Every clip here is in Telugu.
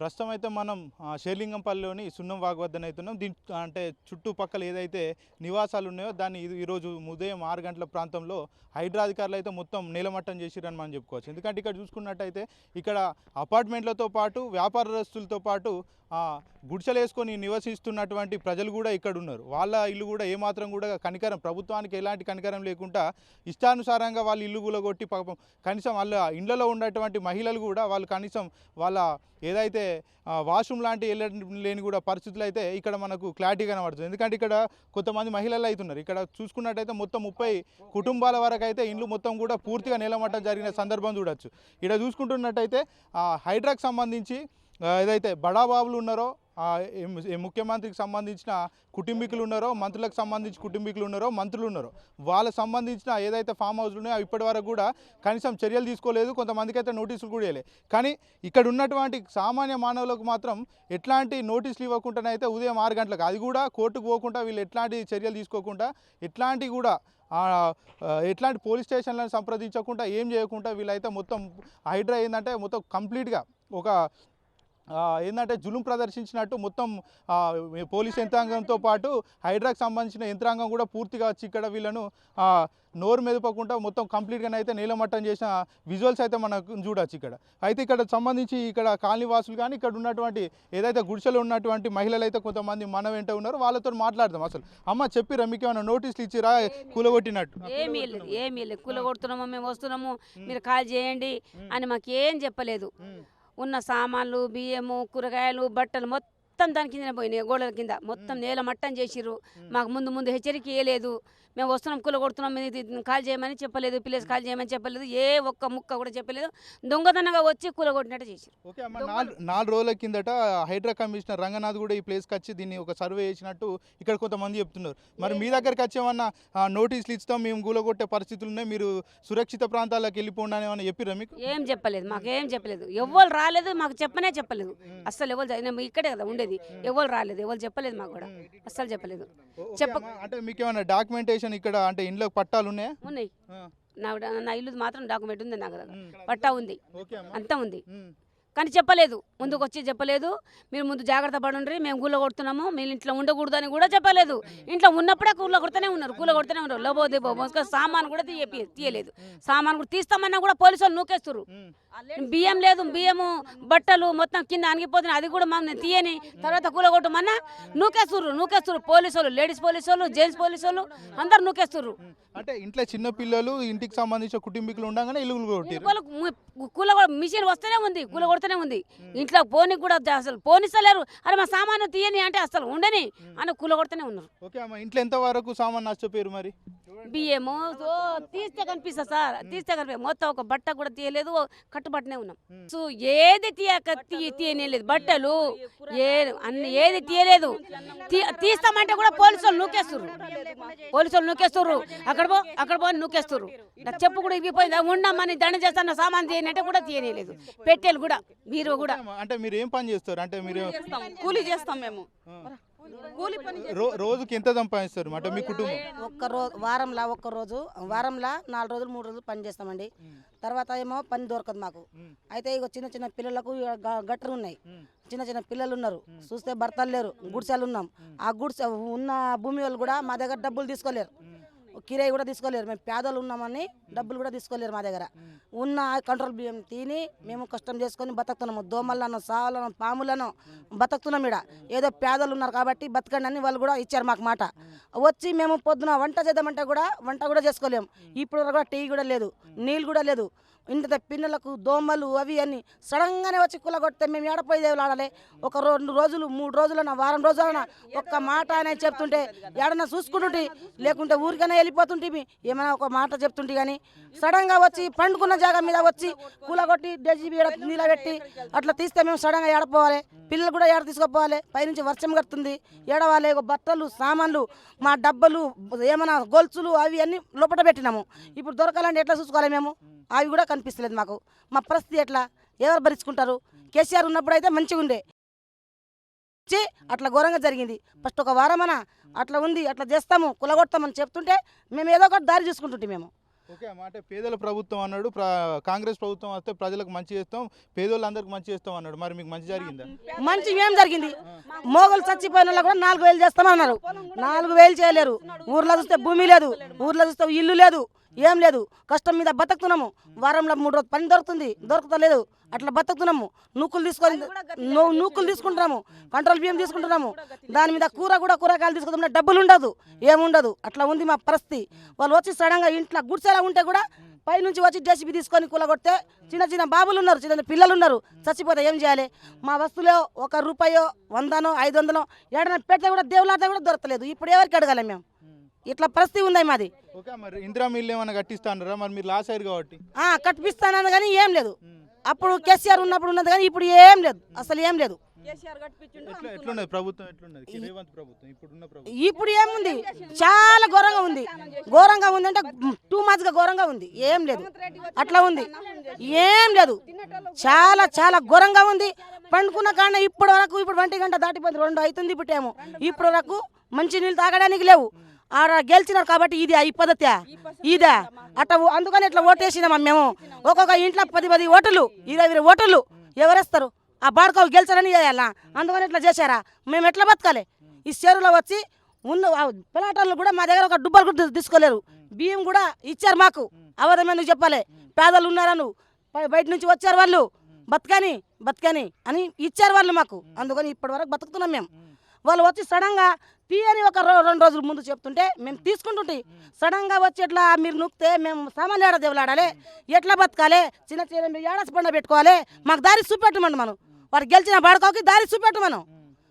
ప్రస్తుతం అయితే మనం షేర్లింగంపల్లిలోని సున్నం వాగు వద్దన దీని అంటే చుట్టుపక్కల ఏదైతే నివాసాలు ఉన్నాయో దాన్ని ఈరోజు ఉదయం ఆరు గంటల ప్రాంతంలో హైడ్రా అధికారులు అయితే మొత్తం నీలమట్టం చేసిరని మనం చెప్పుకోవచ్చు. ఎందుకంటే ఇక్కడ చూసుకున్నట్టయితే ఇక్కడ అపార్ట్మెంట్లతో పాటు వ్యాపారస్తులతో పాటు ఆ, గుడిసెలు వేసుకొని నివసిస్తున్నటువంటి ప్రజలు కూడా ఇక్కడ ఉన్నారు వాళ్ళ ఇల్లు కూడా ఏమాత్రం కూడా కనికరం ప్రభుత్వానికి ఎలాంటి కనికరం లేకుండా ఇష్టానుసారంగా వాళ్ళు ఇల్లు కూలగొట్టి పాపం కనీసం వాళ్ళ ఇండ్లలో ఉన్నటువంటి మహిళలు కూడా వాళ్ళు కనీసం వాళ్ళ ఏదైతే వాష్రూమ్ లాంటి వెళ్ళడం లేని కూడా పరిస్థితులు అయితే ఇక్కడ మనకు క్లారిటీ కనబడుతుంది. ఎందుకంటే ఇక్కడ కొంతమంది మహిళలు అవుతున్నారు ఇక్కడ చూసుకున్నట్టయితే మొత్తం ముప్పై కుటుంబాల వరకు అయితే ఇండ్లు మొత్తం కూడా పూర్తిగా నేలమట్టం జరిగిన సందర్భం చూడొచ్చు. ఇక్కడ చూసుకుంటున్నట్టయితే హైడ్రాక్ సంబంధించి ఏదైతే బడాబాబులు ఉన్నారో ముఖ్యమంత్రికి సంబంధించిన కుటుంబీకులు ఉన్నారో మంత్రులకు సంబంధించి కుటుంబీకులు ఉన్నారో మంత్రులు ఉన్నారో వాళ్ళకి సంబంధించిన ఏదైతే ఫామ్ హౌస్లు ఉన్నాయో ఇప్పటి వరకు కూడా కనీసం చర్యలు తీసుకోలేదు కొంతమందికి అయితే నోటీసులు కూడా ఇవ్వలేదు కానీ ఇక్కడ ఉన్నటువంటి సామాన్య మానవులకు మాత్రం ఎట్లాంటి నోటీసులు ఇవ్వకుండానైతే అయితే ఉదయం ఆరు గంటలకు అది కూడా కోర్టుకు పోకుండా వీళ్ళు ఎట్లాంటి చర్యలు తీసుకోకుండా ఎట్లాంటి కూడా ఎట్లాంటి పోలీస్ స్టేషన్లను సంప్రదించకుండా ఏం చేయకుండా వీళ్ళైతే మొత్తం హైడ్రా ఏంటంటే మొత్తం కంప్లీట్గా ఒక ఏంటంటే జులుం ప్రదర్శించినట్టు మొత్తం ఆ, పోలీస్ యంత్రాంగంతో పాటు హైడ్రాకి సంబంధించిన యంత్రాంగం కూడా పూర్తిగా వచ్చి ఇక్కడ వీళ్ళను ఆ, నోరు మెదపకుండా మొత్తం కంప్లీట్గా అయితే నీలమట్టం చేసిన విజువల్స్ అయితే మనకు చూడొచ్చు ఇక్కడ. అయితే ఇక్కడ సంబంధించి ఇక్కడ కాలనీ వాసులు కానీ ఇక్కడ ఉన్నటువంటి ఏదైతే గుడిసెలో ఉన్నటువంటి మహిళలు అయితే కొంతమంది మన వెంట ఉన్నారు వాళ్ళతో మాట్లాడదాం అసలు. అమ్మ చెప్పిరా మీకు ఏమైనా నోటీసులు ఇచ్చిరా కూలగొట్టినట్టు. ఏమీ లేదు ఏమీ లేదు. కూల కొడుతున్నాము మేము వస్తున్నాము. మీరు కాల్ చేయండి అని మాకేం చెప్పలేదు. ఉన్న సామాన్లు బియ్యము కూరగాయలు బట్టలు మొత్తం దాని కింద పోయినాయి గోడల కింద. మొత్తం నేల మట్టం చేసిర్రు. మాకు ముందు ముందు హెచ్చరిక ఇవ్వలేదు మేము వస్తున్నాం కూల కొడుతున్నాం మీరు కాల్ చేయమని చెప్పలేదు ప్లేస్ కాల్ చేయమని చెప్పలేదు ఏ ఒక్క ముక్క కూడా చెప్పలేదు. దొంగతనంగా వచ్చి కూల కొట్టినట్టు అమ్మ నాలుగు రోజుల కిందట హైడ్రా కమిషనర్ రంగనాథ్ కూడా ఈ ప్లేస్కి వచ్చి దీన్ని ఒక సర్వే చేసినట్టు ఇక్కడ కొంతమంది చెప్తున్నారు. మరి మీ దగ్గరికి వచ్చి ఏమన్నా ఆ, నోటీసులు ఇస్తాం మేము గూలగొట్టే పరిస్థితులు ఉన్నాయి మీరు సురక్షిత ప్రాంతాలకు వెళ్ళిపోండి అని చెప్పిరా మీకు? ఏం చెప్పలేదు మాకు ఏం చెప్పలేదు. ఎవరు రాలేదు మాకు చెప్పనే చెప్పలేదు. అస్సలు ఎవరు ఇక్కడే కదా ఉండేది. ఎవరు రాలేదు. ఎవరు చెప్పలేదు మాకు కూడా. అస్సలు చెప్పలేదు. చెప్ప- అంటే మీకు ఏమైనా డాక్యుమెంటేషన్ ఇక్కడ అంటే ఇంట్లో పట్టాలు ఉన్నాయా? నా నా ఇల్లు మాత్రం డాక్యుమెంట్ ఉంది నాకు దగ్గర పట్టా ఉంది. అంతా ఉంది. కానీ చెప్పలేదు. ముందుకు వచ్చి చెప్పలేదు. మీరు ముందు జాగ్రత్త పడండి మేము కూల కొడుతున్నాము మీరు ఇంట్లో ఉండకూడదు అని కూడా చెప్పలేదు. ఇంట్లో ఉన్నప్పుడే కూల కొడుతూనే ఉన్నారు కూల కొడుతూనే ఉన్నారు. లోబో దిబో మోసుకొని సామాన్ కూడా తీయ తీయలేదు. సామాన్ కూడా తీస్తామన్నా కూడా పోలీసు వాళ్ళు నూకేస్తారు. బియ్యం లేదు బియ్యము బట్టలు మొత్తం కింద అణిగిపోతున్నాయి అది కూడా మనం తీయని తర్వాత కూలగొట్టమన్నా నూకేస్తుర్రు నూకేస్తుర్రు. పోలీసు వాళ్ళు లేడీస్ పోలీసు వాళ్ళు జెంట్స్ పోలీసు వాళ్ళు అందరు నూకేస్తుర్రు. అంటే ఇంట్లో చిన్న పిల్లలు ఇంటికి సంబంధించిన కుటుంబీకులు ఉండగానే ఇల్లు కూల మిషన్ వస్తూనే ఉంది. కూల కొడుతూనే ఉంది. ఇంట్లో పోనీ కూడా అసలు పోనిస్తలేరు. అరే మా సామాను తీయని అంటే అసలు ఉండని అని కూల కొడుతూనే ఉన్నారు. ఓకే అమ్మ ఇంట్లో ఎంత వరకు సామాన్ నష్టపోయారు మరి? బియ్యము ఓ తీస్తే కనిపిస్తా సార్. తీస్తే కనిపి మొత్తం ఒక బట్ట కూడా తీయలేదు కట్టుబట్టనే ఉన్నాం. సో ఏది తీయక తీయలేదు బట్టలు ఏ అన్ని ఏది తీయలేదు. తీస్తామంటే కూడా పోలీసు వాళ్ళు నూకేస్తుర్రు. పోలీసు వాళ్ళు నూకేస్తుర్రు. అక్కడ పో అక్కడ పో అని నూకేస్తుర్రు. నా చెప్పు కూడా ఇవ్విపోయింది ఉండమ్మని దండ చేస్తాను సామాన్ తీయనంటే కూడా తీయలేదు పెట్టేలు కూడా మీరు కూడా. అంటే మీరు ఏం పని చేస్తారు? అంటే మీరు కూలి చేస్తాం. మేము. కూలి పని రో- రోజుకి ఎంత సంపాదిస్తారు అంటే మీ కుటుంబం? ఒక్క రోజు వారంలా ఒక్క రోజు వారంలా నాలుగు రోజులు మూడు రోజులు పని చేస్తామండి. తర్వాత ఏమో పని దొరకదు మాకు. అయితే ఇక చిన్న చిన్న పిల్లలకు గట్టరు ఉన్నాయి. చిన్న చిన్న పిల్లలు ఉన్నారు. చూస్తే భర్తలు లేరు. గుడిసెలు ఉన్నాం. ఆ గుడిసె ఉన్న భూమి వాళ్ళు కూడా మా దగ్గర డబ్బులు తీసుకోలేరు. కిరాయి కూడా తీసుకోలేరు. మేము పేదలు ఉన్నామని డబ్బులు కూడా తీసుకోలేరు మా దగ్గర. ఉన్న కంట్రోల్ బియ్యం తిని మేము కష్టం చేసుకొని బతుకుతున్నాము. దోమలను సావులను పాములను బతుకుతున్నాం ఇక్కడ ఏదో పేదలు ఉన్నారు కాబట్టి బతకండి అని వాళ్ళు కూడా ఇచ్చారు మాకు మాట. వచ్చి మేము పొద్దున వంట చేద్దామంటే కూడా వంట కూడా చేసుకోలేము ఇప్పుడు కూడా టీ కూడా లేదు నీళ్ళు కూడా లేదు. ఇంత పిల్లలకు దోమలు అవి అని సడన్గానే వచ్చి కులగొడితే మేము ఏడపోయి ఆడాలి ఒక రెండు రోజులు మూడు రోజులన్నా వారం రోజులన్నా ఒక్క మాట అనేది చెప్తుంటే ఏడన్నా చూసుకుంటుంటే లేకుంటే ఊరికైనా వెళ్ళిపోతుంటే ఏమైనా ఒక మాట చెప్తుంటే కానీ సడన్గా వచ్చి పండుకున్న జాగా మీద వచ్చి కూలగొట్టి డెజీబీ నిలబెట్టి అట్లా తీస్తే మేము సడన్గా ఏడపోవాలి పిల్లలు కూడా ఏడ తీసుకుపోవాలి? పైనుంచి వర్షం కడుతుంది. ఏడవాలి? ఒక బట్టలు సామాన్లు మా డబ్బలు ఏమైనా గొలుసులు అవి అన్నీ లోపల పెట్టినాము. ఇప్పుడు దొరకాలంటే ఎట్లా చూసుకోవాలి మేము? అవి కూడా కనిపిస్తలేదు మాకు. మా పరిస్థితి ఎట్లా? ఎవరు భరించుకుంటారు? కేసీఆర్ ఉన్నప్పుడు అయితే మంచిగా ఉండే. వచ్చి అట్లా ఘోరంగా జరిగింది. ఫస్ట్ ఒక వారమన? అట్లా ఉంది అట్లా చేస్తాము కులగొడతామని చెప్తుంటే మేము ఏదో ఒకటి దారి చూసుకుంటుంటే మేము. ఓకే అంటే పేదల ప్రభుత్వం అన్నాడు కాంగ్రెస్ ప్రభుత్వం వస్తే ప్రజలకు మంచి చేస్తాం పేదోళ్ళందరికి మంచి చేస్తాం అన్నాడు. మరి మీకు మంచి జరిగిందా? మంచి ఏం జరిగింది. మోగలు చచ్చిపోయిన కూడా నాలుగు వేలు చేస్తామన్నారు. నాలుగు వేలు చేయలేరు. ఊర్లో చూస్తే భూమి లేదు ఊర్లో చూస్తే ఇల్లు లేదు. ఏం లేదు. కష్టం మీద బతుకుతున్నాము. వారంలో మూడు రోజులు పని దొరుకుతుంది. దొరకతలేదు. అట్లా బతుకుతున్నాము. నూకులు తీసుకొని నూకులు తీసుకుంటున్నాము. కంట్రోల్ బియ్యం తీసుకుంటున్నాము. దాని మీద కూర కూడా కూరగాయలు తీసుకుంటున్నా డబ్బులు ఉండదు ఏముండదు. అట్లా ఉంది మా పరిస్థితి. వాళ్ళు వచ్చి సడన్గా ఇంట్లో గుడిసెలా ఉంటే కూడా పైనుంచి వచ్చి జేసీబీ తీసుకొని కూలగొడితే చిన్న చిన్న బాబులు ఉన్నారు చిన్న చిన్న పిల్లలు ఉన్నారు చచ్చిపోతే ఏం చేయాలి? మా వస్తువులో ఒక రూపాయో వందనో ఐదు వందలో ఏడైనా పెడితే కూడా దేవులాడితే కూడా దొరకలేదు. ఇప్పుడు ఎవరికి అడగాలి మేము? ఇట్లా పరిస్థితి ఉంది మాది. ఓకే మరి ఇందిరా మిల్లు ఏమైనా కట్టిస్తా అన్నారా మరి మీరు లాస్ అయ్యారు కాబట్టి. ఆ, కట్టిపిస్తానని కానీ ఏం లేదు. అప్పుడు కేసీఆర్ ఉన్నప్పుడు ఉన్నది కానీ ఇప్పుడు ఏం లేదు. అసలు ఏం లేదు. ఎట్లా ఎట్లున్నది ప్రభుత్వం? ఎట్లున్నది? రేవంత్ ప్రభుత్వం ఇప్పుడున్న ప్రభుత్వం. ఇప్పుడు ఏముంది? చాలా ఘోరంగా ఉంది. ఘోరంగా ఉంది అంటే టూ గా ఘోరంగా ఉంది. ఏం లేదు. అట్లా ఉంది. ఏం లేదు. చాలా చాలా ఘోరంగా ఉంది. పండుకున్న కాడ ఇప్పటి వరకు ఇప్పుడు ఒంటి గంట దాటిపోయింది. రెండు అవుతుంది ఇప్పుడు ఏమో ఇప్పటి వరకు మంచి నీళ్ళు తాగడానికి లేవు. ఆడ గెలిచినారు కాబట్టి ఇది ఈ పద్ధతి. ఇదా. అట్లా ఓ- అందుకని ఇట్లా ఓటేసినామా మేము. ఒక్కొక్క ఇంట్లో పది పది ఓటర్లు ఇరవై ఇరవై ఓటర్లు ఎవరేస్తారు? ఆ బాడకావు గెలిచారని చేయాలా? అందుకని ఇట్లా చేశారా? మేము ఎట్లా బతకాలి? ఈ చెరువులో వచ్చి ఉన్న ఆ పిలాటర్లు కూడా మా దగ్గర ఒక డుబ్బలు కూడా తీసుకోలేరు. బియ్యం కూడా ఇచ్చారు మాకు. అవధమే నువ్వు చెప్పాలి? పేదలు ఉన్నారా నువ్వు? బయట నుంచి వచ్చారు వాళ్ళు. బతకని బతకని అని ఇచ్చారు వాళ్ళు మాకు. అందుకని ఇప్పటి వరకు బతుకుతున్నాం మేము. వాళ్ళు వచ్చి సడన్గా తీయని ఒక రెండు రోజుల ముందు చెప్తుంటే మేము తీసుకుంటుంటే సడన్గా వచ్చి ఎట్లా మీరు నూక్తే మేము సామాన్లు ఏడ దేవులాడాలి? ఎట్లా బతకాలి? చిన్న చిన్న మీరు ఏడాసి పండ పెట్టుకోవాలి? మాకు దారి చూపెట్టమండి మనం. వాడు గెలిచిన బాడుకోకి దారి చూపెట్టమను.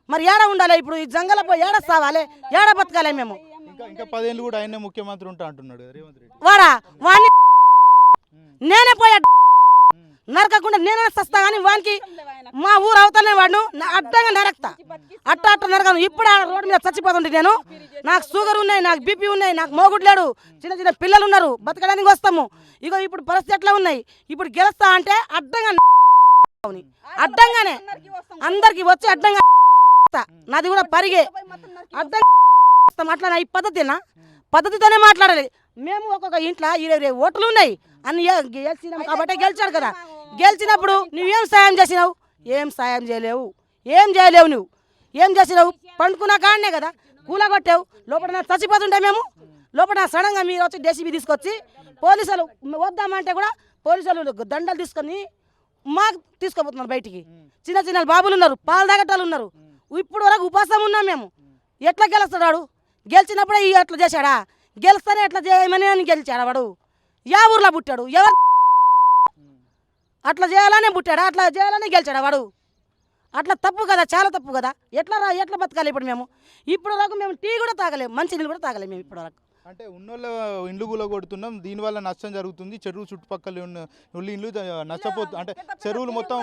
మరి ఏడ ఉండాలి? ఇప్పుడు ఈ జంగల పోయి ఏడ సావాలి? ఏడ బతకాలి మేము? ఇంకా పదేళ్ళు కూడా ఆయనే ముఖ్యమంత్రి ఉంటా అంటున్నాడు కదా రేవంత్ రెడ్డి. వాడా? వాడిని నేనే పోయా నరకకుండా నేనే సస్తా కానీ వానికి మా ఊరు అవతలనే వాడు నా- అడ్డంగా నరకతా. అట్ట అట్ట నరకను. ఇప్పుడు ఆ రోడ్డు మీద చచ్చిపోతుంటే నేను నాకు షుగర్ ఉన్నాయి నాకు బీపీ ఉన్నాయి నాకు మోగుడు లేడు. చిన్న చిన్న పిల్లలు ఉన్నారు. బతకడానికి వస్తాము. ఇగో ఇప్పుడు పరిస్థితి ఎట్లా ఉన్నాయి? ఇప్పుడు గెలుస్తా అంటే అడ్డంగా అడ్డంగానే. అందరికి వచ్చి అడ్డంగా నాది కూడా పరిగే. అడ్డంగా అట్లా ఈ పద్ధతినా? పద్ధతితోనే మాట్లాడాలి. మేము ఒక్కొక్క ఇంట్లో ఇరవై ఇరవై ఓట్లు ఉన్నాయి. అన్ని గెలిచినాం కాబట్టి గెలిచాడు కదా. గెలిచినప్పుడు నువ్వేం సాయం చేసినావు? ఏం సాయం చేయలేవు. ఏం చేయలేవు నువ్వు ఏం చేసినావు? పండుకున్న కాడనే కదా. కూలగొట్టావు. లోపల చచ్చిపోతుంటే మేము? లోపల సడన్గా మీరు వచ్చి డేసీబీ తీసుకొచ్చి పోలీసులు వద్దామంటే కూడా పోలీసులు దండలు తీసుకొని మాకు తీసుకోపోతున్నారు బయటికి. చిన్న చిన్న బాబులు ఉన్నారు. పాలు తాగటాలు ఉన్నారు. ఇప్పుడు వరకు ఉపాసం ఉన్నాం మేము. ఎట్లా గెలుస్తాడు? గెలిచినప్పుడే ఈ అట్లా చేశాడా? గెలుస్తానే ఎట్లా చేయమని అని గెలిచాడా వాడు. యా ఊర్లో పుట్టాడు. ఎవరు అట్లా చేయాలనే పుట్టాడా? అట్లా చేయాలనే గెలిచాడా వాడు? అట్లా తప్పు కదా చాలా తప్పు కదా. ఎట్లా రా ఎట్లా బతకాలి ఇప్పుడు మేము? ఇప్పుడు వరకు మేము టీ కూడా తాగలేము మంచి నీళ్ళు కూడా తాగలేము మేము ఇప్పటి వరకు. అంటే ఉన్నోళ్ళ ఇండ్లు కూడా కొడుతున్నాం దీనివల్ల నష్టం జరుగుతుంది చెరువు చుట్టుపక్కల ఉన్న ఉళ్ళ ఇండ్లు నష్టపోతు అంటే చెరువులు మొత్తం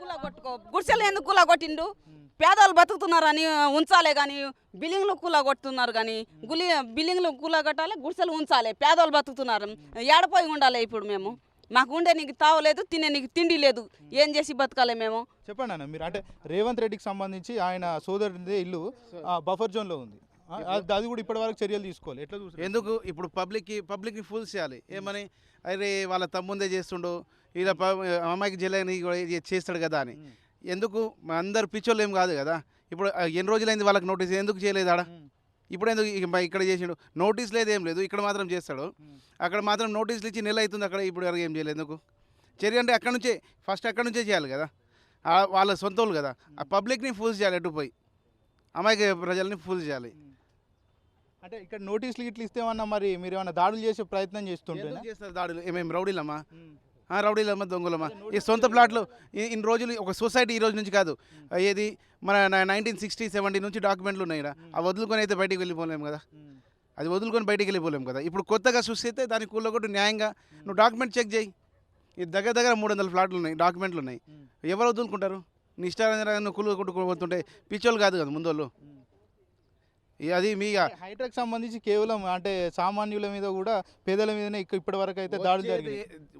కూలగొట్టుకో గుడిసెలు ఎందుకు కూలగొట్టిండు పేదలు బతుకుతున్నారని ఉంచాలే కానీ బిల్డింగ్లు కూలగొట్టుతున్నారు కానీ గులి బిల్డింగ్లు కూలగొట్టాలి గుడిసెలు ఉంచాలి పేదలు బతుకుతున్నారు. ఏడపోయి ఉండాలి ఇప్పుడు మేము? మాకు ఉండే నీకు తావలేదు తినే నీకు తిండి లేదు. ఏం చేసి బతకాలి మేము? చెప్పండి అన్న మీరు అంటే రేవంత్ రెడ్డికి సంబంధించి ఆయన సోదరుడిదే ఇల్లు బఫర్ జోన్లో ఉంది. అది అది కూడా ఇప్పటివరకు చర్యలు తీసుకోవాలి. ఎట్లా చూసారు ఎందుకు? ఇప్పుడు పబ్లిక్కి పబ్లిక్ని ఫుల్ చేయాలి. ఏమని? అరే వాళ్ళ తమ్ముందే చేస్తుండు. ఇలా అమ్మాయికి ఇది చేస్తాడు కదా అని. ఎందుకు? అందరు పిచ్చోళ్ళు ఏం కాదు కదా. ఇప్పుడు ఎన్ని రోజులైంది వాళ్ళకి నోటీస్? ఎందుకు చేయలేదు ఆడ? ఇప్పుడు ఎందుకు ఇక్కడ చేసిండు? నోటీస్ లేదు ఏం లేదు ఇక్కడ మాత్రం చేస్తాడు. అక్కడ మాత్రం నోటీసులు ఇచ్చి నెల అవుతుంది అక్కడ ఇప్పుడు వరకు ఏం చేయలేదు ఎందుకు? చర్య అంటే అక్కడ నుంచే ఫస్ట్ అక్కడ నుంచే చేయాలి కదా. వాళ్ళ సొంత వాళ్ళు కదా. ఆ పబ్లిక్ని ఫుల్ చేయాలి ఎటు పోయి. అమాయక ప్రజల్ని ఫుల్ చేయాలి. అంటే ఇక్కడ నోటీసులు ఇట్లా ఇస్తేమన్నా మరి మీరు ఏమైనా దాడులు చేసే ప్రయత్నం చేస్తుంటేనా? ఎందుకు చేస్తారు దాడులు? ఏమేమి రౌడీలమ్మా? రౌడీలమ్మ దొంగలమ్మ ఈ సొంత ప్లాట్లు ఈ- ఇన్ని రోజులు ఒక సొసైటీ ఈ రోజు నుంచి కాదు. ఏది మన నైన్టీన్ సిక్స్టీ సెవెంటీ నుంచి డాక్యుమెంట్లు ఉన్నాయి ఆ వదులుకొని అయితే బయటికి వెళ్ళిపోలేము కదా. అది వదులుకొని బయటికి వెళ్ళిపోలేము కదా. ఇప్పుడు కొత్తగా చూస్తే దాని కూల కొట్టు న్యాయంగా నువ్వు డాక్యుమెంట్ చెక్ చేయి. ఇది దగ్గర దగ్గర మూడు వందల ఫ్లాట్లు ఉన్నాయి డాక్యుమెంట్లు ఉన్నాయి. ఎవరు వదులుకుంటారు? నీ ఇష్టారాజ్యంగా నువ్వు కూల కొట్టుకోబోతుంటే పిచ్చోళ్ళు కాదు కదా ఇక అది మీ హైడ్రాక్ సంబంధించి కేవలం అంటే సామాన్యుల మీద కూడా పేదల మీదనే ఇప్పటి వరకు అయితే దాడులు జరిగింది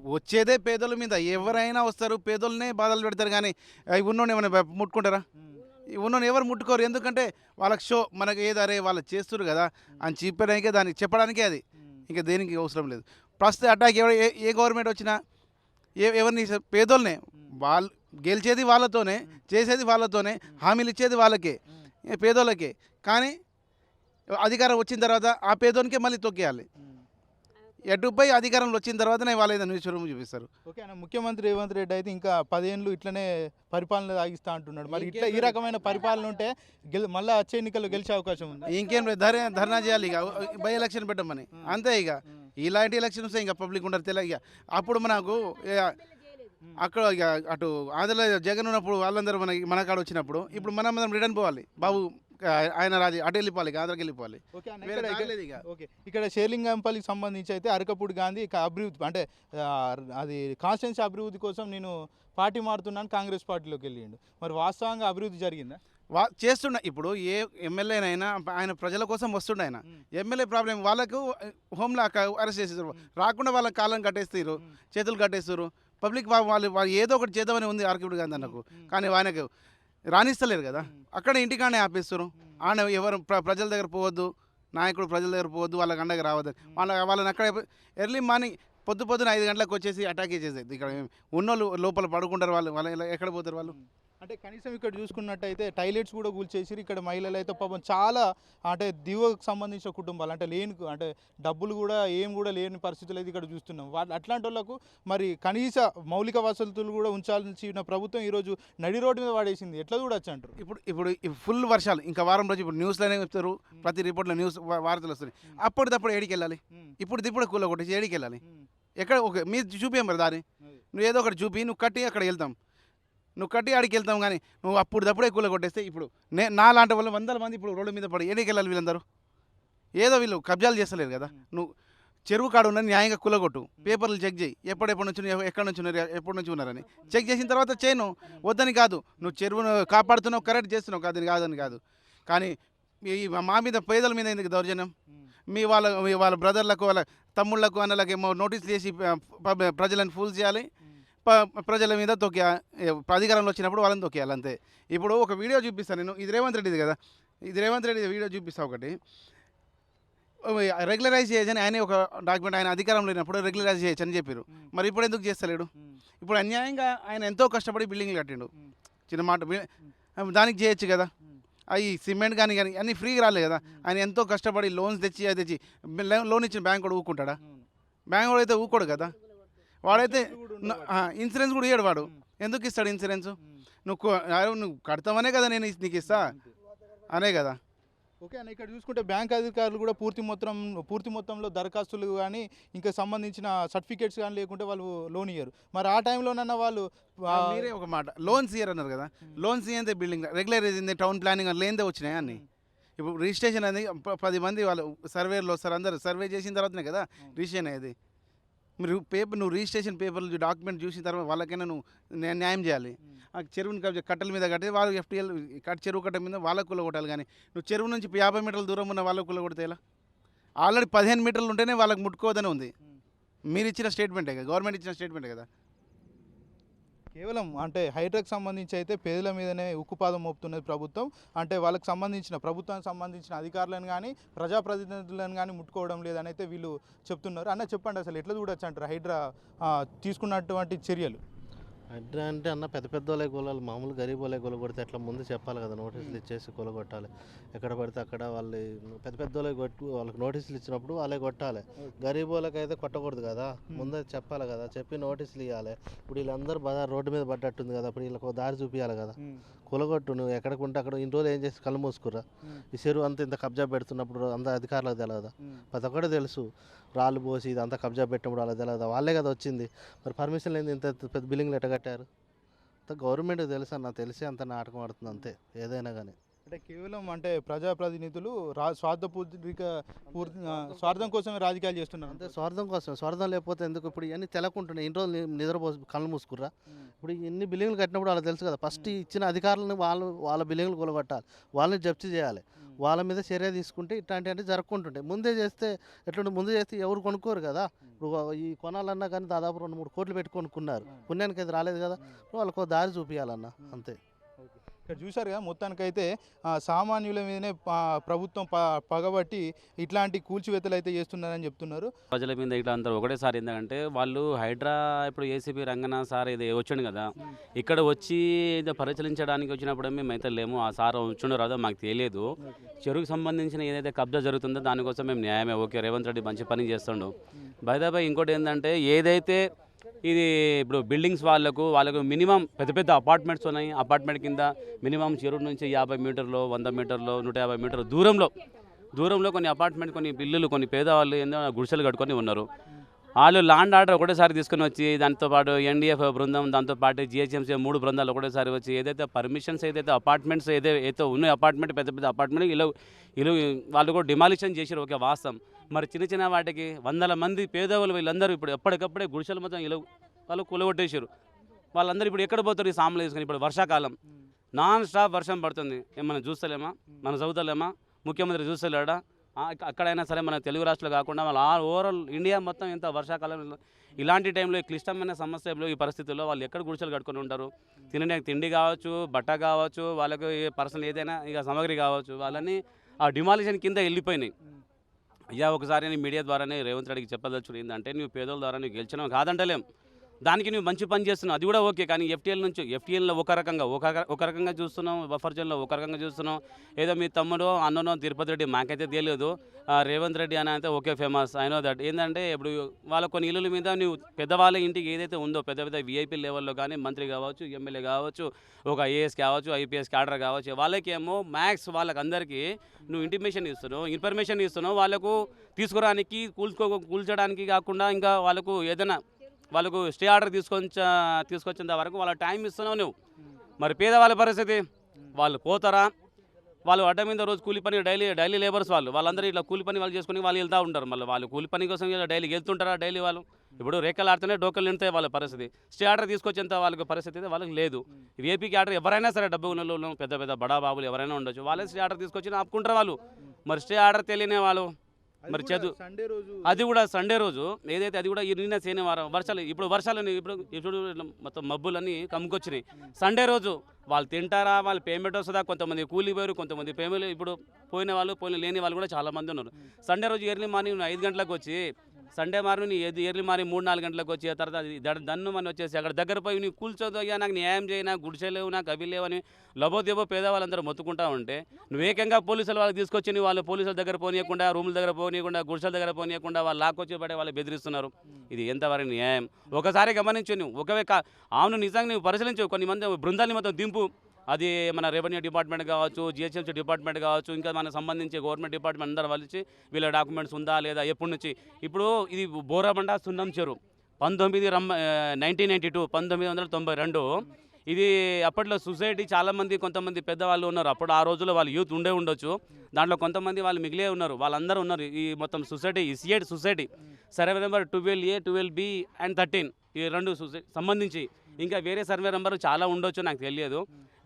వచ్చేదే- పేదల మీద. ఎవరైనా వస్తారు పేదోళ్ళనే బాధలు పెడతారు కానీ ఉన్నోని ఏమైనా ముట్టుకుంటారా? ఉన్నోని ఎవరు ముట్టుకోరు? ఎందుకంటే వాళ్ళకి షో మనకి ఏదరే వాళ్ళు చేస్తారు కదా అని చెప్పడానికే దానికి చెప్పడానికే అది. ఇంకా దేనికి అవసరం లేదు. ప్రస్తుత అటాక్ ఎవరు ఏ ఏ గవర్నమెంట్ వచ్చినా ఏ ఎవరిని పేదోళ్ళనే వాళ్ళు గెలిచేది వాళ్ళతోనే చేసేది వాళ్ళతోనే హామీలు ఇచ్చేది వాళ్ళకే పేదోళ్ళకే. కానీ అధికారం వచ్చిన తర్వాత ఆ పేదోనికే మళ్ళీ తొక్కేయాలి. ఎటుపై అధికారంలో వచ్చిన తర్వాతనే వాళ్ళు ఏదైనా విశ్వరూపం చూపిస్తారు. ఓకే అన్న ముఖ్యమంత్రి రేవంత్ రెడ్డి అయితే ఇంకా పదేళ్ళు ఇట్లనే పరిపాలన సాగిస్తా అంటున్నాడు. మరి ఇట్లా ఈ రకమైన పరిపాలన ఉంటే మళ్ళీ వచ్చే ఎన్నికల్లో గెలిచే అవకాశం ఉంది? ఇంకేం లేదు, ధర ధర్నా చేయాలి ఇక. బై ఎలక్షన్ పెట్టమని. అంతే ఇక. ఇలాంటి ఎలక్షన్ వస్తే ఇంకా పబ్లిక్ ఉండరు. తెలియ ఇక అప్పుడు మనకు అక్కడ ఇక అటు ఆంధ్రలో జగన్ ఉన్నప్పుడు వాళ్ళందరూ మన మన కాడ వచ్చినప్పుడు ఇప్పుడు మనం మనం రిటర్న్ పోవాలి. బాబు ఆయన రాజు అటు వెళ్ళిపోవాలి ఆంధ్రాకి వెళ్ళిపోవాలి. ఓకే ఇక్కడ షేర్లింగంపల్లికి సంబంధించి అయితే అరకపూడి గాంధీ అభివృద్ధి అంటే అది కాన్స్టిట్యున్సీ అభివృద్ధి కోసం నేను పార్టీ మారుతున్నాను కాంగ్రెస్ పార్టీలోకి వెళ్ళిండు. మరి వాస్తవంగా అభివృద్ధి జరిగిందా? వా చేస్తున్న. ఇప్పుడు ఏ ఎమ్మెల్యేనైనా ఆయన ప్రజల కోసం వస్తుండే ఆయన. ఎమ్మెల్యే ప్రాబ్లం వాళ్ళకు హోమ్లో అరెస్ట్ చేసేసారు. రాకుండా వాళ్ళ కాలం కట్టేస్తారు చేతులు కట్టేస్తారు పబ్లిక్ వాళ్ళు ఏదో ఒకటి చేద్దామని ఉంది ఆర్కిపుడు గాంధీ అన్నకు. కానీ ఆయనకు రాణిస్తలేరు కదా? అక్కడ ఇంటికానే ఆపేస్తారు ఆయన ఎవరు ప్ర- ప్రజల దగ్గర పోవద్దు నాయకుడు ప్రజల దగ్గర పోవద్దు వాళ్ళకి అండగా రావద్దు. వాళ్ళ వాళ్ళని అక్కడ ఎర్లీ మార్నింగ్ పొద్దు పొద్దున ఐదు గంటలకు వచ్చేసి అటాక్ చేసేది. ఇక్కడ ఉన్నోళ్ళు లోపల పడుకుంటారు వాళ్ళు వాళ్ళు ఎక్కడ పోతారు వాళ్ళు? అంటే కనీసం ఇక్కడ చూసుకున్నట్టయితే టైలెట్స్ కూడా కూల్చేసి ఇక్కడ మహిళలు అయితే పాపం చాలా అంటే దిగువకు సంబంధించిన కుటుంబాలు అంటే లేని అంటే డబ్బులు కూడా ఏం కూడా లేని పరిస్థితులు అయితే ఇక్కడ చూస్తున్నాం. వాళ్ళ అట్లాంటి వాళ్ళకు మరి కనీస మౌలిక వసతులు కూడా ఉంచాల్సిన ప్రభుత్వం ఈరోజు నడి రోడ్డు మీద వాడేసింది ఎట్లా చూడొచ్చు అంటారు? ఇప్పుడు ఇప్పుడు ఈ ఫుల్ వర్షాలు ఇంకా వారం రోజు ఇప్పుడు న్యూస్లోనే చెప్తారు. ప్రతి రిపోర్ట్లో న్యూస్ వార్తలు వస్తున్నాయి అప్పటిదప్పుడు ఏడికి వెళ్ళాలి. ఇప్పుడు ఇప్పుడు కూల కొట్టేసి ఏడికి వెళ్ళాలి. ఎక్కడ ఒక మీరు చూపించాం మరి దారి. నువ్వు ఏదో ఒకటి చూపి నువ్వు కట్టి అక్కడ వెళ్తాం. నువ్వు కట్టి ఆడికి వెళ్తాం కానీ నువ్వు అప్పుడు తప్పుడే కూల కొట్టేస్తే ఇప్పుడు నే నా లాంటి వాళ్ళు వందల మంది ఇప్పుడు రోడ్డు మీద పడి ఏడికి వెళ్ళాలి వీళ్ళందరూ? ఏదో వీళ్ళు కబ్జాలు చేస్తలేరు కదా? నువ్వు చెరువు కాడ ఉన్న న్యాయంగా కూలగొట్టు పేపర్లు చెక్ చేయి. ఎప్పుడెప్పటి నుంచి ఎక్కడి నుంచి ఉన్నారు ఎప్పటి నుంచి ఉన్నారని. చెక్ చేసిన తర్వాత చేయను. వద్దని కాదు. నువ్వు చెరువును కాపాడుతున్నావు కరెక్ట్ చేస్తున్నావు. కాదని కాదని కాదు. కానీ ఈ మా మీద పేదల మీద ఎందుకు దౌర్జన్యం? మీ వాళ్ళ మీ వాళ్ళ బ్రదర్లకు వాళ్ళ తమ్ముళ్ళకు అన్నలకు ఏమో నోటీసులు చేసి ప్రజలను ఫూల్ చేయాలి. ప్రజల మీద తొక్కి అధికారంలో వచ్చినప్పుడు వాళ్ళని తొక్కేయాలి అంతే. ఇప్పుడు ఒక వీడియో చూపిస్తాను నేను. ఇది రేవంత్ రెడ్డిది కదా. ఇది రేవంత్ రెడ్డి వీడియో చూపిస్తా ఒకటి. రెగ్యులరైజ్ చేయొచ్చని ఆయన ఒక డాక్యుమెంట్ ఆయన అధికారంలో లేనప్పుడు రెగ్యులరైజ్ చేయొచ్చు అని చెప్పారు. మరి ఇప్పుడు ఎందుకు చేస్తలేడు? ఇప్పుడు అన్యాయంగా ఆయన ఎంతో కష్టపడి బిల్డింగ్లు కట్టిండు. చిన్న మాట దానికి చేయొచ్చు కదా. అవి సిమెంట్ కానీ కానీ అన్నీ ఫ్రీగా రాలే కదా. ఆయన ఎంతో కష్టపడి లోన్స్ తెచ్చి అది తెచ్చి లోన్ ఇచ్చిన బ్యాంక్ కూడా ఊకుంటాడా? బ్యాంక్ కూడా అయితే ఊకోడు కదా. వాడైతే ఇన్సూరెన్స్ కూడా ఇయ్యడు వాడు. ఎందుకు ఇస్తాడు ఇన్సూరెన్స్ నువ్వు కో- అరే నువ్వు కడతామనే కదా నేను నీకు ఇస్తా? అనే కదా. ఓకే అన్న ఇక్కడ చూసుకుంటే బ్యాంక్ అధికారులు కూడా పూర్తి మొత్తం పూర్తి మొత్తంలో దరఖాస్తులు కానీ ఇంకా సంబంధించిన సర్టిఫికేట్స్ కానీ లేకుంటే వాళ్ళు లోన్ ఇయ్యరు. మరి ఆ టైంలోనన్నా వాళ్ళు మీరే ఒక మాట. లోన్స్ ఇయర్ అన్నారు కదా లోన్స్ ఇయ్యందే బిల్డింగ్ రెగ్యులరైజ్ అయింది టౌన్ ప్లానింగ్ అని లేనిదే వచ్చినాయి అన్ని? ఇప్పుడు రిజిస్ట్రేషన్ అనేది పది మంది వాళ్ళు సర్వేలో వస్తారు అందరు సర్వే చేసిన తర్వాతనే కదా రిజిస్ట్రేషన్ అయ్యేది. మీరు పేపర్ నువ్వు రిజిస్ట్రేషన్ పేపర్లు డాక్యుమెంట్ చూసిన తర్వాత వాళ్ళకైనా నువ్వు న్యా- న్యాయం చేయాలి. ఆ చెరువుని కబ్జా కట్టల మీద కట్టి వాళ్ళు ఎఫ్టీఎల్ కట్ చెరువు కట్ట మీద వాళ్ళకు కొట్టాలి కానీ నువ్వు చెరువు నుంచి యాభై మీటర్ల దూరం ఉన్న వాళ్ళకు కొడితే ఎలా? ఆల్రెడీ పదిహేను మీటర్లు ఉంటేనే వాళ్ళకి ముట్టుకోవద్దని ఉంది. మీరు ఇచ్చిన స్టేట్మెంటే కదా గవర్నమెంట్ ఇచ్చిన స్టేట్మెంటే కదా. కేవలం అంటే హైటెక్ సంబంధించి అయితే పేదల మీదనే ఉక్కుపాదం మోపుతున్నది ప్రభుత్వం. అంటే వాళ్ళకి సంబంధించిన ప్రభుత్వానికి సంబంధించిన అధికారులను కానీ ప్రజాప్రతినిధులను కానీ ముట్టుకోవడం లేదని అయితే వీళ్ళు చెప్తున్నారు. అన్న చెప్పండి అసలు ఎట్లా చూడొచ్చు అంటారు హైడ్రా తీసుకున్నటువంటి చర్యలు? అడ్డా అంటే అన్న పెద్ద పెద్ద వాళ్ళే కూలాలి మామూలు గరీబ్ వాళ్ళే కొలగొడితే అట్లా ముందు చెప్పాలి కదా నోటీసులు ఇచ్చేసి కొలగొట్టాలి ఎక్కడ పడితే అక్కడ వాళ్ళు పెద్ద పెద్ద వాళ్ళే కొట్టు వాళ్ళకి నోటీసులు ఇచ్చినప్పుడు వాళ్ళే కొట్టాలి. గరీబ్ వాళ్ళకి అయితే కొట్టకూడదు కదా ముందే చెప్పాలి కదా చెప్పి నోటీసులు ఇవ్వాలి ఇప్పుడు వీళ్ళందరూ బాగా రోడ్డు మీద పడ్డట్టుంది కదా ఇప్పుడు వీళ్ళకి ఒక దారి చూపించాలి కదా. కొలగొట్టు నువ్వు ఎక్కడికి ఉంటే అక్కడ ఇన్ని రోజులు ఏం చేసి కళ్ళు మూసుకురా ఈ చెరువు అంత ఇంత కబ్జా పెడుతున్నప్పుడు అంత అధికారులకు తెలియదా ప్రతి ఒక్కటి తెలుసు. రాళ్ళు పోసి ఇదంతా కబ్జా పెట్టినప్పుడు వాళ్ళకి తెలియదా వాళ్ళే కదా వచ్చింది. మరి పర్మిషన్ లేని ఇంత పెద్ద బిల్డింగ్లు ఎట్ట కట్టారు అంత గవర్నమెంట్ తెలుసు అన్న తెలిసి అంత నాటకం ఆడుతుంది అంతే. ఏదైనా కానీ. అంటే కేవలం అంటే ప్రజాప్రతినిధులు రా స్వార్థపూరిక పూర్తి స్వార్థం కోసమే రాజకీయాలు చేస్తున్నారు అంతే స్వార్థం కోసం స్వార్థం లేకపోతే ఎందుకు ఇప్పుడు ఇవన్నీ తెలకుంటున్నాయి. ఇన్ని రోజులు ని- నిద్రపోసి కళ్ళు మూసుకుర్రా. ఇప్పుడు ఇన్ని బిల్డింగ్లు కట్టినప్పుడు వాళ్ళకి తెలుసు కదా ఫస్ట్ ఇచ్చిన అధికారులను వాళ్ళు వాళ్ళ బిల్డింగ్లు కూలగొట్టాలి. వాళ్ళని జప్తు చేయాలి. వాళ్ళ మీద చర్య తీసుకుంటే ఇట్లాంటి అంటే జరుపుకుంటుంటాయి ముందే చేస్తే ఎట్లుంటే ముందే చేస్తే ఎవరు కొనుక్కోరు కదా. ఇప్పుడు ఈ కొనాలన్నా కానీ దాదాపు రెండు మూడు కోట్లు పెట్టి కొనుక్కున్నారు. పుణ్యానికి అది రాలేదు కదా. వాళ్ళకు దారి చూపించాలన్న అంతే. ఇక్కడ చూశారు కదా మొత్తానికైతే సామాన్యుల మీదనే ప్రభుత్వం ప- పగబట్టి ఇట్లాంటి కూల్చివేతలు అయితే చేస్తున్నారని చెప్తున్నారు. ప్రజల మీద ఇట్లా అందరూ ఒకటేసారి ఏంటంటే వాళ్ళు హైడ్రా ఇప్పుడు ఏసీపీ రంగన సార్ ఇది వచ్చాడు కదా ఇక్కడ వచ్చి ఏదో పరిశీలించడానికి వచ్చినప్పుడు మేము అయితే లేము ఆ సార్ వచ్చుండో రాదో మాకు తెలియదు. చెరువుకు సంబంధించిన ఏదైతే కబ్జా జరుగుతుందో దానికోసం మేము న్యాయమే ఓకే రేవంత్ రెడ్డి మంచి పని చేస్తుండు. బైదాబాయ్ ఇంకోటి ఏంటంటే ఏదైతే ఇది ఇప్పుడు బిల్డింగ్స్ వాళ్ళకు వాళ్ళకు మినిమం పెద్ద పెద్ద అపార్ట్మెంట్స్ ఉన్నాయి. అపార్ట్మెంట్ కింద మినిమం చెరువు నుంచి యాభై మీటర్లు వంద మీటర్లు నూట యాభై మీటర్ల దూరంలో దూరంలో కొన్ని అపార్ట్మెంట్ కొన్ని బిల్లులు కొన్ని పేదవాళ్ళు ఏందో గుడిసెలు కట్టుకొని ఉన్నారు. వాళ్ళు లాండ్ ఆర్డర్ ఒకటేసారి తీసుకొని వచ్చి దాంతోపాటు ఎన్డీఎఫ్ బృందం దాంతోపాటు జిహెచ్ఎంసీ మూడు బృందాలు ఒకటేసారి వచ్చి ఏదైతే పర్మిషన్స్ ఏదైతే అపార్ట్మెంట్స్ ఏదైతే ఏదో ఉన్నాయో అపార్ట్మెంట్ పెద్ద పెద్ద అపార్ట్మెంట్ ఇల్లు ఇల్లు వాళ్ళు కూడా డిమాలిషన్ చేసారు ఓకే వాస్తవం. మరి చిన్న చిన్న వాటికి వందల మంది పేదవాళ్ళు వీళ్ళందరూ ఇప్పుడు ఎప్పటికప్పుడే గుడిసెల మొత్తం ఇలా వాళ్ళు కూలగొట్టేసారు వాళ్ళందరూ ఇప్పుడు ఎక్కడ పోతారు ఈ సామాన్లు తీసుకొని ఇప్పుడు వర్షాకాలం. నాన్ స్టాప్ వర్షం పడుతుంది. ఏమన్నా చూస్తలేమా? మనం చదువుతలేమా? ముఖ్యమంత్రి చూస్తలేడా? అక్కడైనా సరే మన తెలుగు రాష్ట్రాలు కాకుండా వాళ్ళ ఆల్ ఓవరాల్ ఇండియా మొత్తం ఇంత వర్షాకాలం ఇలాంటి టైంలో క్లిష్టమైన సమస్యలు ఈ పరిస్థితుల్లో వాళ్ళు ఎక్కడ గుడిసెలు కట్టుకొని ఉంటారు? తినడానికి తిండి కావచ్చు బట్ట కావచ్చు వాళ్ళకు ఏ పర్సనల్ ఏదైనా ఇక సామాగ్రి కావచ్చు వాళ్ళని ఆ డిమాలిషన్ కింద వెళ్ళిపోయినాయి. అయ్యా ఒకసారి నేను మీడియా ద్వారానే రేవంత్ రెడ్డికి చెప్పదలుచుడు ఏంటంటే నువ్వు పేదోళ్ళ ద్వారా నువ్వు గెలిచినావు కాదంటలేం. దానికి నువ్వు మంచి పని చేస్తున్నావు. అది కూడా ఓకే కానీ ఎఫ్టీఎల్ నుంచి ఎఫ్టీఎల్లో ఒక రకంగా ఒక ఒక రకంగా చూస్తున్నాం బఫర్ జోన్లో ఒక రకంగా చూస్తున్నాం ఏదో మీ తమ్ముడు అన్ననో తిరుపతి రెడ్డి మాకైతే తెలియదు. రేవంత్ రెడ్డి అని అయితే okay famous I know that ఏంటంటే ఇప్పుడు వాళ్ళ కొన్ని ఇల్లుల మీద నువ్వు పెద్దవాళ్ళ ఇంటికి ఏదైతే ఉందో పెద్ద పెద్ద వీఐపీ లెవెల్లో కానీ మంత్రి కావచ్చు ఎమ్మెల్యే కావచ్చు ఒక ఐఏఎస్ కావచ్చు ఐపీఎస్ క్యాడర్ కావచ్చు వాళ్ళకేమో మ్యాక్స్ వాళ్ళకి అందరికీ నువ్వు ఇంటిమేషన్ ఇస్తున్నావు ఇన్ఫర్మేషన్ ఇస్తున్నావు. వాళ్ళకు తీసుకురానికి కూల్చుకో కూల్చడానికి కాకుండా ఇంకా వాళ్ళకు ఏదైనా వాళ్ళకు స్టే ఆర్డర్ తీసుకొచ్చ తీసుకొచ్చేంత వరకు వాళ్ళ టైం ఇస్తున్నావు నువ్వు. మరి పేదవాళ్ళ పరిస్థితి? వాళ్ళు పోతారా? వాళ్ళు అడ్డ మీద రోజు కూలి పని డైలీ డైలీ లేబర్స్ వాళ్ళు. వాళ్ళందరూ ఇట్లా కూలి పని వాళ్ళు చేసుకుని వాళ్ళు వెళ్తూ ఉంటారు. మళ్ళీ వాళ్ళు కూలి పని కోసం ఇలా డైలీ వెళ్తుంటారా డైలీ వాళ్ళు? ఇప్పుడు రేఖలు ఆడితేనే డోకలు నింటాయి వాళ్ళ పరిస్థితి. స్టే ఆర్డర్ తీసుకొచ్చేంత వాళ్ళకి పరిస్థితి వాళ్ళకి లేదు. ఏపీకి ఆర్డర్ ఎవరైనా సరే డబ్బు ఉన్న వాళ్ళు పెద్ద పెద్ద బడా బాబులు ఎవరైనా ఉండొచ్చు. వాళ్ళే స్టే ఆర్డర్ తీసుకొచ్చి ఆపుకుంటారు వాళ్ళు. మరి స్టే ఆర్డర్ తెలియని వాళ్ళు. మరి చదువు సండే రోజు అది కూడా సండే రోజు. ఏదైతే అది కూడా ఈ నిన్న శనివారం వర్షాలు ఇప్పుడు వర్షాలు ఇప్పుడు ఇప్పుడు మొత్తం మబ్బులన్నీ కమ్ముకొచ్చినాయి. సండే రోజు వాళ్ళు తింటారా? వాళ్ళు పేమెంట్ వస్తుందా? కొంతమంది కూలి పోయారు కొంతమంది పేమెంట్ ఇప్పుడు పోయిన వాళ్ళు పోయిన లేని వాళ్ళు కూడా చాలా మంది ఉన్నారు. సండే రోజు ఎర్లీ మార్నింగ్ ఐదు గంటలకు వచ్చి సండే మార్నింగ్ ఏది ఎర్లీ మార్నింగ్ మూడు నాలుగు గంటలకు వచ్చి తర్వాత దన్ను మన వచ్చేసి అక్కడ దగ్గర పోయి నీకు కూల్చోదు అయ్యా నాకు న్యాయం చేయనా గుడిసె గుడిసెలేవు నాకు అవి లేవని లబోదేబో పేదవాళ్ళందరూ మొత్తుకుంటా ఉంటే నువ్వు ఏకంగా పోలీసులు వాళ్ళకి తీసుకొచ్చి వాళ్ళు పోలీసుల దగ్గర పోనీయకుండా రూముల దగ్గర పోనీయకుండా గుడిసెల దగ్గర పోనీయకుండా వాళ్ళు లాక్కొచ్చి పడే వాళ్ళు బెదిరిస్తున్నారు. ఇది ఎంతవరకు న్యాయం? ఒకసారి గమనించు నువ్వు. ఒకవే ఆమెను నిజంగా నువ్వు పరిశీలించు. కొన్ని మంది బృందాన్ని మొత్తం దింపు. అది మన రెవెన్యూ డిపార్ట్మెంట్ కావచ్చు జిహెచ్ఎంసీ డిపార్ట్మెంట్ కావచ్చు ఇంకా మనకు సంబంధించి గవర్నమెంట్ డిపార్ట్మెంట్ అందరూ కలిసి వీళ్ళ డాక్యుమెంట్స్ ఉందా లేదా ఎప్పటి నుంచి. ఇప్పుడు ఇది బోరాబండ సున్నం చెరువు పంతొమ్మిది రమ్మ నైన్టీన్ నైంటీ టూ పంతొమ్మిది వందల తొంభై రెండు. ఇది అప్పట్లో సొసైటీ చాలామంది కొంతమంది పెద్దవాళ్ళు ఉన్నారు. అప్పుడు ఆ రోజుల్లో వాళ్ళు యూత్ ఉండే ఉండొచ్చు. దాంట్లో కొంతమంది వాళ్ళు మిగిలే ఉన్నారు. వాళ్ళందరూ ఉన్నారు. ఈ మొత్తం society ఇసియేట్ society. Survey number twelve A twelve B and thirteen. ఈ రెండు సొసై సంబంధించి ఇంకా వేరే సర్వే నెంబర్ చాలా ఉండొచ్చు నాకు తెలియదు.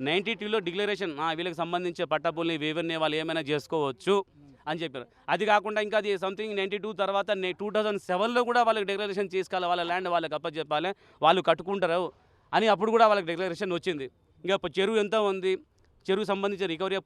నైంటీ టూలో డిక్లరేషన్ వీళ్ళకి సంబంధించి పట్టపుల్ని వేవన్నీ వాళ్ళు ఏమైనా చేసుకోవచ్చు అని చెప్పారు. అది కాకుండా ఇంకా అది సంథింగ్ నైంటీ టూ తర్వాత టూ థౌజండ్ సెవెన్లో కూడా వాళ్ళకి డిక్లరేషన్ తీసుకోవాలి వాళ్ళ ల్యాండ్ వాళ్ళకి అప్పచెప్పాలి వాళ్ళు కట్టుకుంటారు అని అప్పుడు కూడా వాళ్ళకి డిక్లరేషన్ వచ్చింది. ఇంకా చెరువు ఎంత ఉంది? చెరువు సంబంధించిన రికవరీ